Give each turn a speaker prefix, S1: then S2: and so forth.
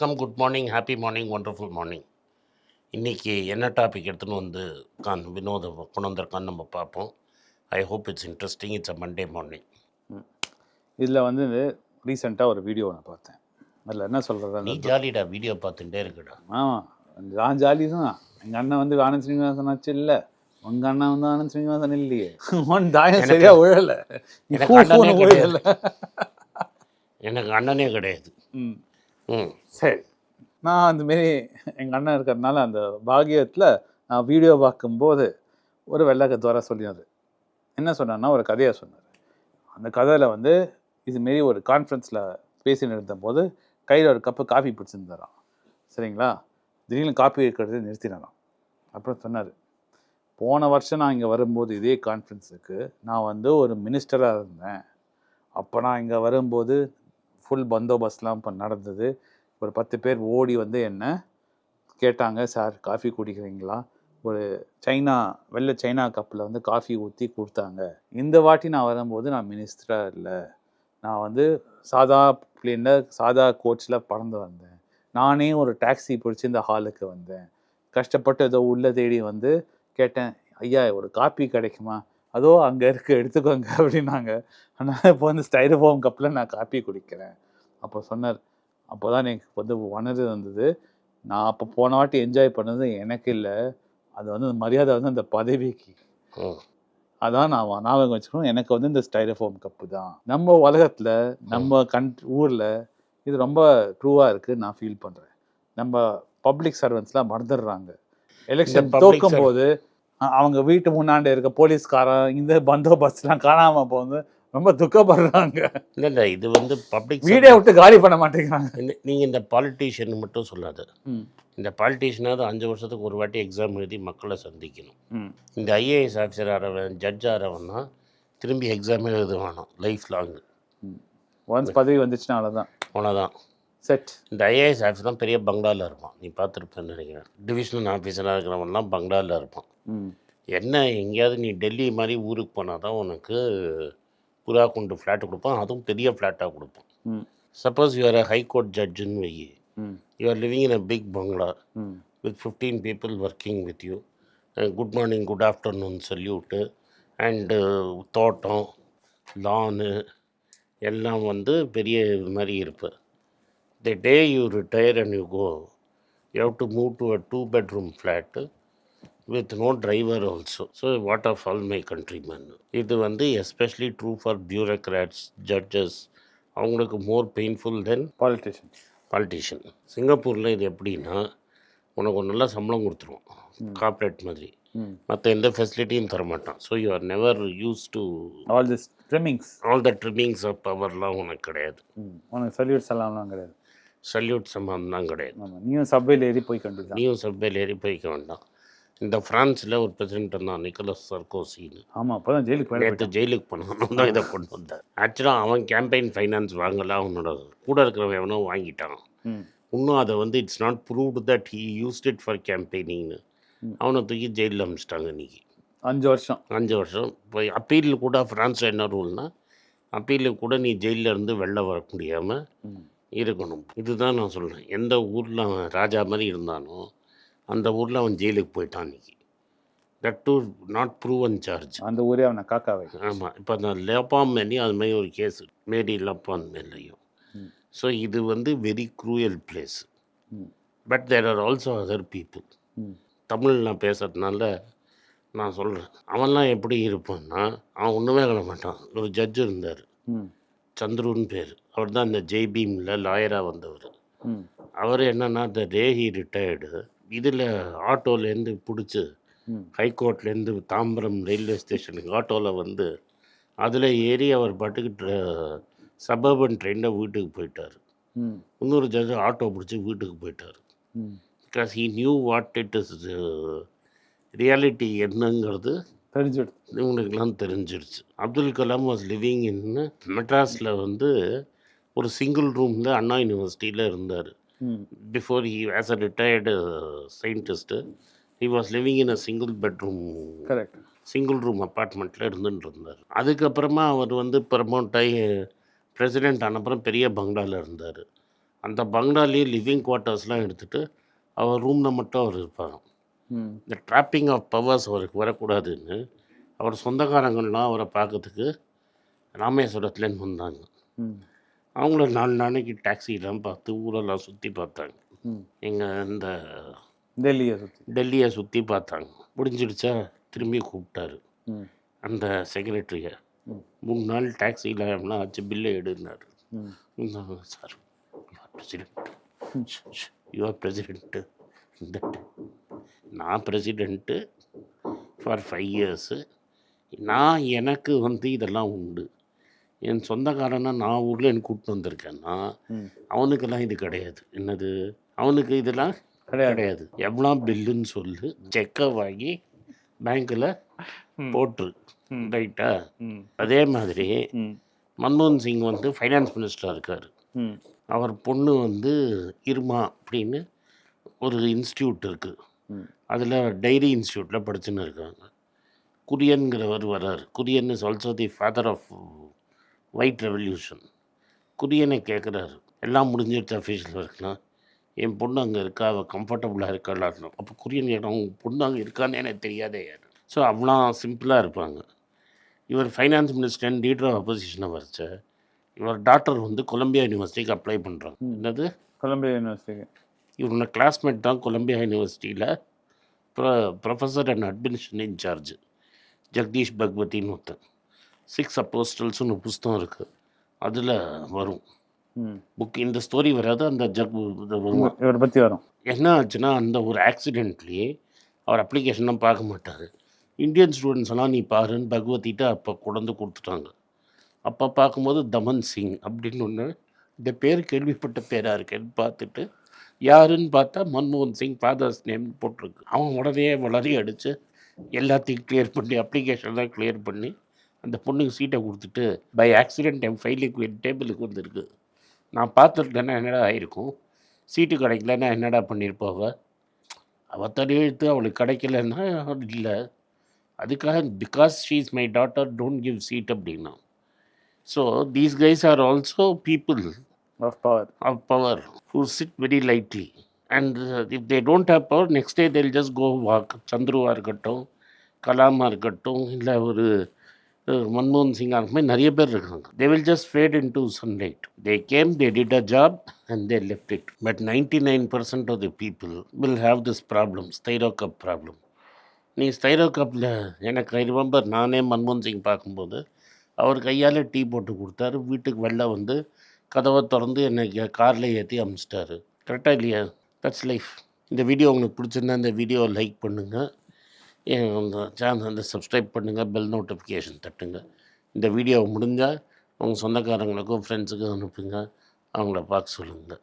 S1: வணக்கம் good morning happy morning wonderful morning இன்றைக்கி என்ன டாபிக் எடுத்துன்னு வந்து கான் வினோத கொண்டு வந்திருக்கான்னு நம்ம பார்ப்போம். I hope it's interesting it's a Monday morning
S2: இதில் வந்து ரீசெண்டாக ஒரு வீடியோ நான் பார்த்தேன். அதில் என்ன
S1: நீ
S2: சொல்கிறது
S1: ஜாலிடா வீடியோ பார்த்துட்டே இருக்குடா.
S2: ஆமாம் நான் ஜாலி தான் எங்கள் அண்ணன் வந்து ஆனந்த் ஸ்ரீனிவாசன் ஆச்சு இல்லை. உங்கள் அண்ணன் வந்து ஆனந்த் ஸ்ரீனிவாசன் இல்லையே. உன் தாயம் சரியா உழலை.
S1: எனக்கு அண்ணனே கிடையாது. எனக்கு அண்ணனே கிடையாது.
S2: சரி. நான் அந்த மாரி எங்கள் அண்ணன் இருக்கிறதுனால அந்த பாகியத்தில் நான் வீடியோ பார்க்கும்போது ஒரு வெள்ளக்கத்து வர சொல்லினார் என்ன சொன்னார்னா ஒரு கதையை சொன்னார். அந்த கதையில் வந்து இதுமாரி ஒரு கான்ஃபரன்ஸில் பேசின்னு இருந்தபோது கையில் ஒரு கப்பு காஃபி பிடிச்சிருந்தாராம் சரிங்களா? திடீர்னு காஃபி இருக்கிறது நிறுத்தினாராம். அப்புறம் சொன்னார் போன வருஷம் நான் இங்கே வரும்போது இதே கான்ஃபரன்ஸுக்கு நான் வந்து ஒரு மினிஸ்டராக இருந்தேன். அப்போ நான் இங்கே வரும்போது ஃபுல் பந்தோபஸ்லாம் இப்போ நடந்தது. ஒரு பத்து பேர் ஓடி வந்து என்ன கேட்டாங்க சார் காஃபி குடிக்கிறீங்களா? ஒரு சைனா வெள்ளை சைனா கப்பில் வந்து காஃபி ஊற்றி கொடுத்தாங்க. இந்த வாட்டி நான் வரும்போது நான் மினிஸ்டராக இல்லை. நான் வந்து சாதா பிளேனில் சாதா கோச்சில் பறந்து வந்தேன். நானே ஒரு டாக்ஸி பிடிச்சி இந்த ஹாலுக்கு வந்தேன். கஷ்டப்பட்டு ஏதோ உள்ள தேடி வந்து கேட்டேன் ஐயா ஒரு காப்பி கிடைக்குமா? அதோ அங்கே இருக்கு எடுத்துக்கோங்க அப்படின்னாங்க. ஆனால் இப்போ வந்து ஸ்டைரோஃபோம் கப்பில் நான் காப்பி குடிக்கிறேன். அப்போ சொன்னார் அப்போ தான் எனக்கு வந்து உணர்வு வந்தது. நான் அப்போ போன வாட்டி என்ஜாய் பண்ணது எனக்கு இல்லை. அது வந்து மரியாதை வந்து அந்த பதவிக்கு. அதான் நான் ஞாபகம் வச்சுக்கணும். எனக்கு வந்து இந்த ஸ்டைரோஃபோம் கப்பு தான். நம்ம உலகத்தில் நம்ம கன் ஊரில் இது ரொம்ப ட்ரூவாக இருக்குது நான் ஃபீல் பண்ணுறேன் நம்ம பப்ளிக் சர்வன்ஸ்லாம் மறந்துடுறாங்க. எலெக்ஷன் தோக்கும் போது அவங்க வீட்டு முன்னாடி இருக்க போலீஸ்காரன் இந்த பந்தோபஸ்ட்லாம் காணாம போகுது. ரொம்ப துக்கப்படுறாங்க.
S1: இல்லை இல்லை இது வந்து பப்ளிக்
S2: வீடே விட்டு காலி பண்ண மாட்டேங்கிறாங்க.
S1: நீங்கள் இந்த பாலிட்டிஷியன் மட்டும் சொல்லாது. இந்த பாலிட்டிஷியனாவது அஞ்சு வருஷத்துக்கு ஒரு வாட்டி எக்ஸாம் எழுதி மக்களை சந்திக்கணும். இந்த ஐஏஎஸ் ஆஃபீஸர் ஆறவன் ஜட்ஜ் ஆறவன்னா திரும்பி எக்ஸாம் எழுதுவானோ லைஃப் லாங்.
S2: ஒன்ஸ் பதவி வந்துச்சுன்னா அவ்வளோதான்
S1: அவ்வளோதான்
S2: செட்
S1: இந்த ஐஏஎஸ் ஆஃபீஸர்லாம் பெரிய பங்களாவில் இருப்பான் நீ பார்த்துருப்பேன்னு நினைக்கிறேன். டிவிஷனல் ஆஃபீஸராக இருக்கிறவன்லாம் பங்களாவில் இருப்பான். என்ன எங்கேயாவது நீ டெல்லி மாதிரி ஊருக்கு போனால் தான் உனக்கு புறா கொண்டு ஃப்ளாட்டு கொடுப்பான். அதுவும் பெரிய ஃப்ளாட்டாக கொடுப்பான். Suppose you're a high court ஜட்ஜுன்னு why. You're living in a big bungalow
S2: hmm.
S1: with 15 people working with you. Uh, good morning, good afternoon salute and uh, தோட்டம் லானு எல்லாம் வந்து பெரிய இது மாதிரி இருப்பு. The day you retire and you go you have to move to a two bedroom flat with no driver also so what of all my countrymen இது வந்து especially true for bureaucrats judges அவங்களுக்கு more painful then
S2: politician
S1: politician சிங்கப்பூரில் இது எப்படின்னா உனக்கு ஒரு நல்ல சம்பளம் கொடுத்துருவோம். கார்ப்பரேட் மாதிரி. மற்ற எந்த ஃபெசிலிட்டியும் தர மாட்டான் so you are never use to
S2: all this trimmings
S1: all the trimmings of பவர்லாம் உனக்கு கிடையாது.
S2: உனக்கு சல்யூட்ஸ் எல்லாம்லாம் கிடையாது.
S1: சல்யூட் சம்பந்தம்லாம் கிடையாது.
S2: நீயும் சப்வேல ஏறி போய் கண்டிதான்
S1: நீயும் சப்பேல் ஏறி போய்க்க வேண்டாம். இந்த ஃப்ரான்ஸில் ஒரு பிரசிடென்ட் இருந்தான் நிக்கலஸ் சர்கோசின்னு
S2: ஆமாம் அப்போ தான் ஜெயிலுக்கு
S1: நேற்று ஜெயிலுக்கு போனான் தான் இதை கொண்டு வந்தார். ஆக்சுவலாக அவன் கேம்பெயின் ஃபைனான்ஸ் வாங்கலாம் அவனோட கூட இருக்கிறவன் எவனோ வாங்கிட்டான். இன்னும் அதை வந்து it's not proved that he used it for கேம்பெயினிங்னு. அவனை தூக்கி ஜெயிலில் அமிச்சிட்டாங்க இன்னைக்கு.
S2: அஞ்சு வருஷம்.
S1: அஞ்சு வருஷம். போய் அப்பீல் கூட ஃப்ரான்ஸில் என்ன ரூல்னா அப்பீலுக்கு கூட நீ ஜெயிலில் இருந்து வெளில வர முடியாமல் இருக்கணும். இதுதான் நான் சொல்கிறேன் எந்த ஊரில் அவன் ராஜா மாதிரி இருந்தானோ அந்த ஊரில் அவன் ஜெயிலுக்கு போயிட்டான் இன்னைக்கு that too not proven charge
S2: அந்த ஊரே அவனை காக்கா
S1: ஆமாம் இப்போ அந்த லேப்பாம் மேலேயும் அது மாதிரி ஒரு கேஸ் மேடி லப்பான் மேலேயும். ஸோ இது வந்து very cruel place but there are also other people Tamil நான் பேசுறதுனால நான் சொல்கிறேன் அவன்லாம் எப்படி இருப்பான்னா அவன் ஒன்றுமே பண்ண மாட்டான். ஒரு ஜட்ஜு இருந்தார். சந்துருன்னு பேர். அவர் தான் இந்த ஜெய்பீமில் லாயராக வந்தவர். அவர் என்னன்னா த டே ஹி ரிட்டையர்டு இதில் ஆட்டோலேருந்து பிடிச்சி ஹைகோர்ட்லேருந்து தாம்பரம் ரயில்வே ஸ்டேஷனுக்கு ஆட்டோவில் வந்து அதில் ஏறி அவர் பாட்டுக்கு சபர்பன் ட்ரெயினில் வீட்டுக்கு போயிட்டார். இன்னொரு ஜட்ஜு ஆட்டோ பிடிச்சி வீட்டுக்கு போயிட்டார். Because he knew what it is reality என்னங்கிறது
S2: தெரிஞ்சுடு
S1: இவங்களுக்கெல்லாம் தெரிஞ்சிருச்சு Abdul Kalam was living in மெட்ராஸில் வந்து ஒரு சிங்கிள் ரூமில் அண்ணா யூனிவர்சிட்டியில் இருந்தார். Before he as a retired scientist he was living in a single bedroom
S2: correct
S1: single room அப்பார்ட்மெண்ட்டில் இருந்துட்டு இருந்தார் அதுக்கப்புறமா அவர் வந்து ப்ரமோட் ஆகி பிரசிடெண்ட் ஆனப்புறம் பெரிய பங்களாவில் இருந்தார். அந்த பங்களாலேயே லிவிங் குவார்ட்டர்ஸ்லாம் எடுத்துகிட்டு அவர் ரூமில் மட்டும் அவர் இருப்பாங்க இந்த ட்ராப்பிங் ஆஃப் பவர்ஸ் அவருக்கு வரக்கூடாதுன்னு அவர் சொந்தக்காரங்கள்லாம் அவரை பார்க்கறதுக்கு ராமேஸ்வரத்துலேருந்து வந்தாங்க. அவங்கள நாலு நாளைக்கு டாக்ஸிலாம் பார்த்து ஊரெல்லாம் சுற்றி பார்த்தாங்க. எங்கள் இந்த
S2: டெல்லியை சுற்றி
S1: டெல்லியை சுற்றி பார்த்தாங்க. முடிஞ்சிடுச்சா? திரும்பி கூப்பிட்டாரு. அந்த செக்ரட்டரியை. மூணு நாள் டாக்ஸியில் எல்லாம் ஆச்சு பில்லை எடுனார். Sir your president your president நான் பிரசிடென்ட்டு ஃபார் ஃபைவ் இயர்ஸு நான் எனக்கு வந்து இதெல்லாம் உண்டு. என் சொந்தக்காரனை நான் ஊரில் எனக்கு கூப்பிட்டு வந்திருக்கேன்னா அவனுக்கெல்லாம் இது கிடையாது. என்னது? அவனுக்கு இதெல்லாம்
S2: கிடையாது.
S1: கிடையாது. எவ்வளோ பில்லுன்னு சொல்லு செக்கை வாங்கி பேங்க்கில். போட்டுரு. ரைட்டா அதே மாதிரி மன்மோகன் சிங் வந்து ஃபைனான்ஸ் மினிஸ்டராக இருக்கார். அவர் பொண்ணு வந்து இருமா அப்படின்னு ஒரு இன்ஸ்டியூட் இருக்குது அதில் டைரி இன்ஸ்டியூட்டில் படிச்சுன்னு இருக்காங்க. குரியன்கிறவர் வர்றார். Kurien is also the father of white revolution குரியனை கேட்குறாரு எல்லாம் முடிஞ்சிருச்சு அஃபீஷியல் ஒர்க்லாம் என் பொண்ணு அங்கே இருக்கா? அவள் கம்ஃபர்டபுளாக இருக்காளான்னு அப்போ குரியன் கேட்டான் உங்கள் பொண்ணு அங்கே இருக்கான்னு எனக்கு தெரியாதே. ஸோ அவ்வளோ சிம்பிளாக இருப்பாங்க. இவர் ஃபைனான்ஸ் மினிஸ்டர் லீடர் ஆஃப் அப்போசிஷனை வரைச்ச இவர் டாக்டர் வந்து கொலம்பியா யூனிவர்சிட்டிக்கு அப்ளை பண்ணுறாங்க. என்னது?
S2: கொலம்பியா யூனிவர்சிட்டிக்கு
S1: இவரோட கிளாஸ்மேட் தான் கொலம்பியா யூனிவர்சிட்டியில் pro professor and administration in charge Jagdish பக்வதின்னு ஒருத்தன். சிக்ஸ் அப்போஸ்டல்ஸ்னு புஸ்தகம் இருக்குது அதில் வரும். புக் இந்த ஸ்டோரி வராது அந்த ஜக் வரும்?
S2: இவரை பற்றி வரும்.
S1: என்ன ஆச்சுன்னா அந்த ஒரு ஆக்சிடெண்ட்லேயே அவர் அப்ளிகேஷன்லாம் பார்க்க மாட்டார். இந்தியன் ஸ்டூடெண்ட்ஸ் எல்லாம் நீ பாருன்னு பகவதிட்ட அப்போ கொண்டு கொடுத்துட்டாங்க. அப்போ பார்க்கும்போது தமன் சிங் அப்படின்னு ஒன்று இந்த பேர் கேள்விப்பட்ட பேராக இருக்கேன்னு பார்த்துட்டு யாருன்னு பார்த்தா மன்மோகன் சிங் ஃபாதர்ஸ் நேம் போட்டிருக்கு. அவன் உடனே வளரி அடித்து எல்லாத்தையும் கிளியர் பண்ணி அப்ளிகேஷன்லாம் கிளியர் பண்ணி அந்த பொண்ணுக்கு சீட்டை கொடுத்துட்டு பை ஆக்சிடென்ட் என் ஃபைலுக்கு என் டேபிளுக்கு வந்திருக்கு. நான் பார்த்துருக்கேன்னா என்னடா ஆயிருக்கும்? சீட்டு கிடைக்கலன்னா என்னடா பண்ணியிருப்பாவ அவள் தடையெழுத்து அவளுக்கு கிடைக்கலன்னா இல்லை. அதுக்காக because she is my daughter don't give seat அப்படின்னா. So these guys are also people
S2: of power
S1: of power who sit very lightly. And uh, if they don't have power next day they'll just go walk. சந்துருவாக இருக்கட்டும் கலாமாக இருக்கட்டும் இல்லை ஒரு மன்மோகன் சிங்காக இருக்குமே நிறைய பேர் இருக்காங்க. They will just fade into sunlight they came they did a job and they left it but ninety nine percent of the people will have this problem styro cup problem நீ ஸ்தைரோ கப்பில் எனக்கு I remember நானே மன்மோகன் சிங் பார்க்கும்போது அவர் கையால் tea போட்டு கொடுத்தாரு வீட்டுக்கு வெளில வந்து கதவை திறந்து என்னை காரில் ஏற்றி அமிச்சிட்டாரு. கரெக்டாக இல்லையா? தட்ஸ் லைஃப் இந்த வீடியோ உங்களுக்கு பிடிச்சிருந்தா இந்த வீடியோவை லைக் பண்ணுங்கள் அந்த சேனல் வந்து சப்ஸ்கிரைப் பண்ணுங்கள் பெல் நோட்டிஃபிகேஷன் தட்டுங்க. இந்த வீடியோ முடிஞ்சால் உங்கள் சொந்தக்காரங்களுக்கும் ஃப்ரெண்ட்ஸுக்கும் அனுப்புங்க. அவங்கள பார்க்க சொல்லுங்கள்